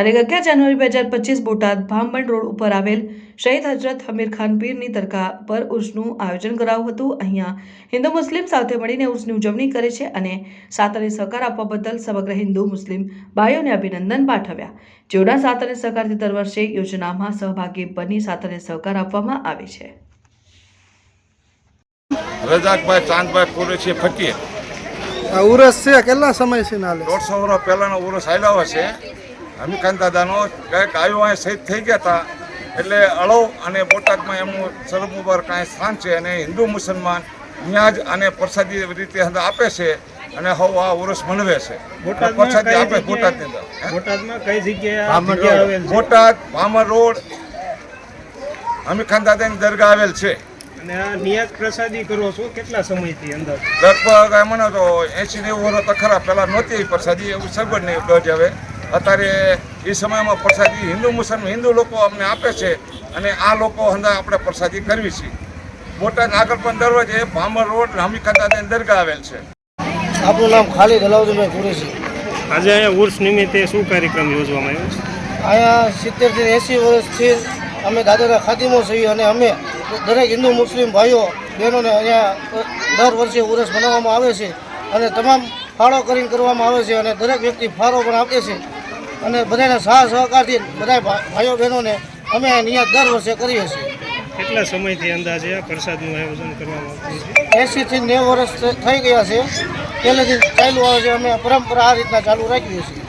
તારીખ અગિયાર જાન્યુઆરી બે હજાર પચીસ બોટાદ ભામબંડ રોડ ઉપર આવેલ શહીદ હજરત હમીર ખાન પીરની દરગાહ પર ઉર્સનું આયોજન કરાયું હતું. અહીંયા હિન્દુ મુસ્લિમ સાથે મળીને ઉર્સની ઉજવણી કરે છે અને સાથ અને સહકાર આપવા બદલ સમગ્ર હિન્દુ મુસ્લિમ ભાઈઓને અભિનંદન પાઠવ્યા. જેઓના સાથ અને સહકારથી દર વર્ષે યોજનામાં સહભાગી બની સાથ અને સહકાર આપવામાં આવે છે. રજાકભાઈ ચાંદભાઈ કુરેશી ફકીર આ ઉરસ છે કેટલા સમય છે નાલે દોઢસો વર્ષ પહેલાનો ઉરસ આવેલો છે હમીખાન દાદાનો કંઈક આવ્યો અહીં શહીદ થઈ ગયા હતા. એટલે અળવ અને બોટાદમાં એમનું સરબ કાંઈ સ્થાન છે અને હિન્દુ મુસલમાન ન્યાજ અને પ્રસાદી રીતે આપે છે અને હવ આ ઉરસ મનવે છે. પ્રસાદી આપે? બોટાદની અંદર. બોટાદમાં કઈ જગ્યાએ બોટાદ ભામર રોડ હમીખાન દાદાની દરગાહ આવેલ છે. અને આ નિયત પ્રસાદી કરો છો? કેટલા સમયથી અંદર? લગભગ મને તો એસી નેવું વર્ષ તો ખરા પહેલા નહોતી પ્રસાદી એવું સગવડ નહીં ગજ હવે અત્યારે એ સમયમાં પ્રસાદી હિન્દુ મુસલમાન હિન્દુ લોકો અમને આપે છે અને આ લોકો હંદા આપણે પ્રસાદી કરવી છે. બોટાદ આગળ પણ દરવાજે ભામર રોડ હમી ખાતા દરગાહ આવેલ છે. આપણું નામ ખાલી અલાઉદ્દીનભાઈ કુરેશી. આજે અહીંયા ઉર્સ નિમિત્તે શું કાર્યક્રમ યોજવામાં આવ્યો છે? અહીંયા સિત્તેરથી એંસી વર્ષથી અમે દાદાના ખાદીમો છીએ અને અમે દરેક હિન્દુ મુસ્લિમ ભાઈઓ બહેનોને અહીંયા દર વર્ષે ઉરસ મનાવવામાં આવે છે અને તમામ ફાળો કરીને કરવામાં આવે છે અને દરેક વ્યક્તિ ફાળો પણ આપે છે. અને બધાના સાહ સહકારથી બધા ભાઈઓ બહેનોને અમે નિયત દર વર્ષે કરીએ છીએ. કેટલા સમયથી અંદાજે આ પ્રસાદનું આયોજન કરવામાં આવ્યું છે? એંસીથી નેવું વર્ષ થઈ ગયા છે. પહેલેથી ચાલુ આવે છે. અમે પરંપરા આ રીતના ચાલુ રાખીએ છીએ.